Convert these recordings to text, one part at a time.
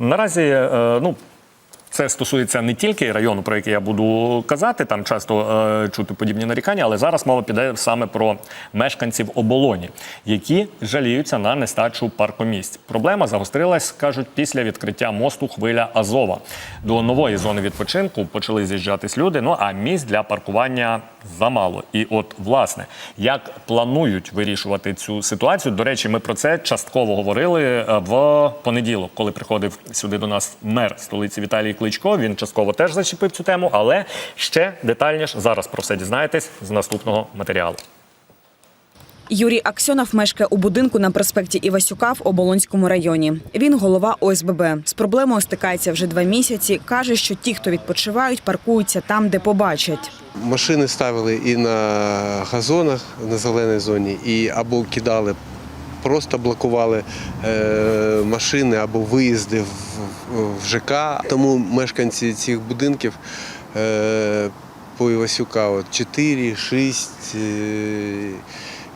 Наразі, е, ну. Це стосується не тільки району, про який я буду казати, там часто е, чути подібні нарікання, але зараз мова піде саме про мешканців оболоні, які жаліються на нестачу паркомісць. Проблема загострилась, кажуть, після відкриття мосту хвиля Азова. До нової зони відпочинку почали з'їжджатись люди. Ну а місць для паркування замало. І от власне, як планують вирішувати цю ситуацію. До речі, ми про це частково говорили е, в понеділок, коли приходив сюди до нас мер столиці Віталій Кличко. Він частково теж зачепив цю тему, але ще детальніше зараз про все дізнаєтесь з наступного матеріалу. Юрій Аксьонов мешкає у будинку на проспекті Івасюка в Оболонському районі. Він голова ОСББ. З проблемою стикається вже два місяці. каже, що ті, хто відпочивають, паркуються там, де побачать. Машини ставили і на газонах на зеленій зоні, і або кидали, просто блокували е, машини або виїзди в, ЖК. Тому мешканці цих будинків е, по Івасюка от 4, 6, е,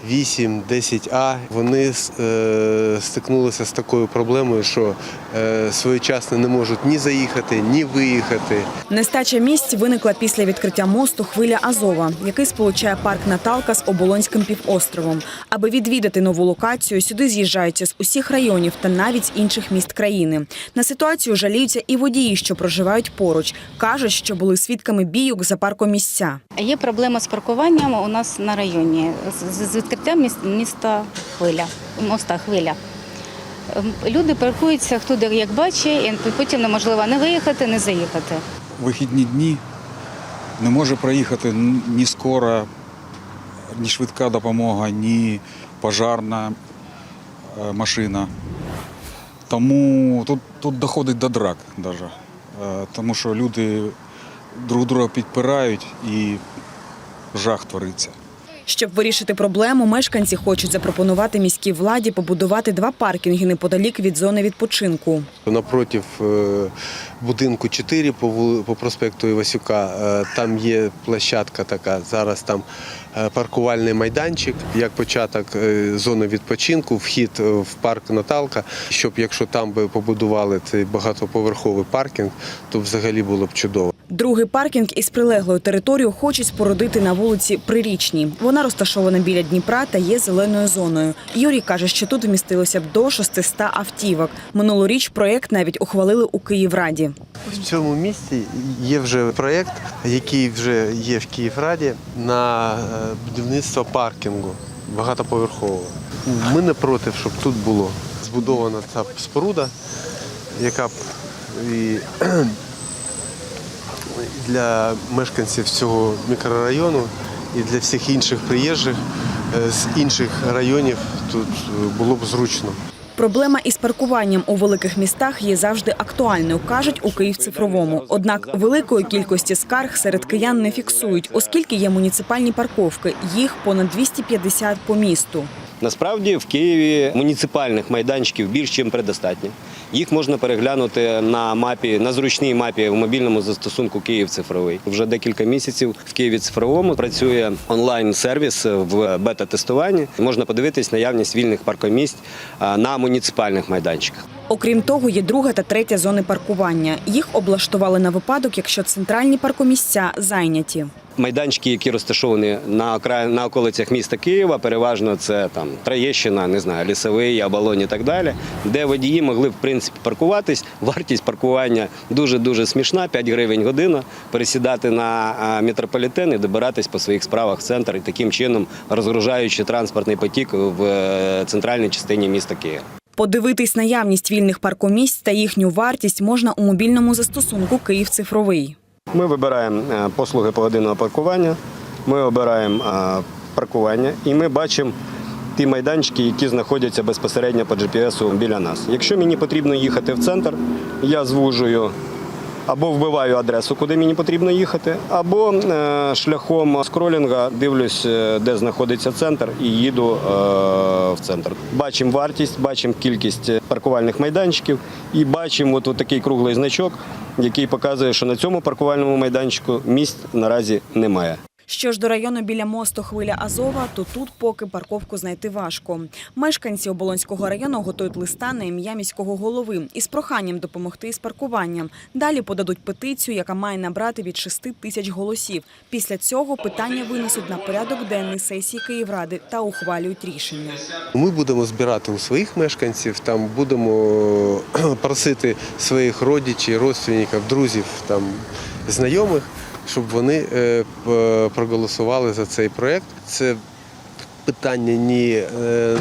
8, 10А, вони е, стикнулися з такою проблемою, що е, своєчасно не можуть ні заїхати, ні виїхати. Нестача місць виникла після відкриття мосту хвиля Азова, який сполучає парк Наталка з Оболонським півостровом. Аби відвідати нову локацію, сюди з'їжджаються з усіх районів та навіть з інших міст країни. На ситуацію жаліються і водії, що проживають поруч. кажуть, що були свідками бійок за паркомісця. Є проблема з паркуванням у нас на районі з міс- міста Хвиля, моста Хвиля. Ем, Люди паркуються хто де як бачить, і потім неможливо не виїхати, не заїхати. вихідні дні не може проїхати ні скора, ні швидка допомога, ні пожарна е, машина. Тому тут, тут доходить до драк даже. Е, Тому що люди друг друга підпирають і жах твориться. Щоб вирішити проблему, мешканці хочуть запропонувати міській владі побудувати два паркінги неподалік від зони відпочинку. Напротив е, будинку 4 по, проспекту Івасюка е, там є площадка така. Зараз там е, паркувальний майданчик, як початок зони відпочинку, вхід в парк Наталка. Щоб якщо там би побудували цей багатоповерховий паркінг, то взагалі було б чудово. Другий паркінг із прилеглою територією хочуть спорудити на вулиці Прирічній. Вона розташована біля Дніпра та є зеленою зоною. Юрій каже, що тут вмістилося б до 600 автівок. Минулоріч проєкт навіть ухвалили у Київраді. В цьому місці є вже проєкт, який вже є в Київраді на е, будівництво паркінгу багатоповерхового. Ми не проти, щоб тут було збудована ця споруда, яка б і для мешканців цього мікрорайону і для всіх інших приїжджих е, з інших районів тут е, було б зручно. Проблема із паркуванням у великих містах є завжди актуальною, кажуть у Київцифровому. Однак великої кількості скарг серед киян не фіксують, оскільки є муніципальні парковки. Їх понад 250 по місту. Насправді в Києві муніципальних майданчиків більш ніж предостатньо. Їх можна переглянути на мапі, на зручній мапі в мобільному застосунку Київ цифровий. Вже декілька місяців в Києві цифровому працює онлайн-сервіс в бета-тестуванні. Можна подивитись наявність вільних паркомісць на муніципальних майданчиках. Окрім того, є друга та третя зони паркування. Їх облаштували на випадок, якщо центральні паркомісця зайняті. Майданчики, які розташовані на окра... на околицях міста Києва, переважно це там Троєщина, не знаю, лісовий, Оболонь і так далі, де водії могли в принципі паркуватись. Вартість паркування дуже дуже смішна, 5 гривень година. Пересідати на метрополітен і добиратись по своїх справах в центр і таким чином розгружаючи транспортний потік в е, центральній частині міста Києва. Подивитись наявність вільних паркомісць та їхню вартість можна у мобільному застосунку Київ цифровий. Ми вибираємо е, послуги погодинного паркування, ми обираємо е, паркування і ми бачимо ті майданчики, які знаходяться безпосередньо по GPS біля нас. Якщо мені потрібно їхати в центр, я звужую або вбиваю адресу, куди мені потрібно їхати, або е, шляхом скролінга дивлюсь, е, де знаходиться центр, і їду е, в центр. Бачимо вартість, бачимо кількість паркувальних майданчиків і бачимо от, такий круглий значок, який показує, що на цьому паркувальному майданчику місць наразі немає. Що ж до району біля мосту хвиля Азова, то тут поки парковку знайти важко. Мешканці Оболонського району готують листа на ім'я міського голови із проханням допомогти із паркуванням. Далі подадуть петицію, яка має набрати від 6 тисяч голосів. Після цього питання винесуть на порядок денний сесії Київради та ухвалюють рішення. Ми будемо збирати у своїх мешканців, там будемо просити своїх родичів, родственників, друзів, там, знайомих, щоб вони е, проголосували за цей проєкт. Це питання не, е,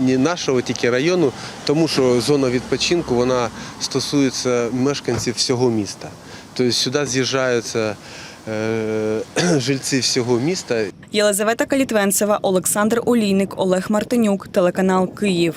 не нашого тільки району, тому що зона відпочинку вона стосується мешканців всього міста. Тобто сюди з'їжджаються е, жильці всього міста. Єлизавета Калітвенцева, Олександр Олійник, Олег Мартинюк, телеканал Київ.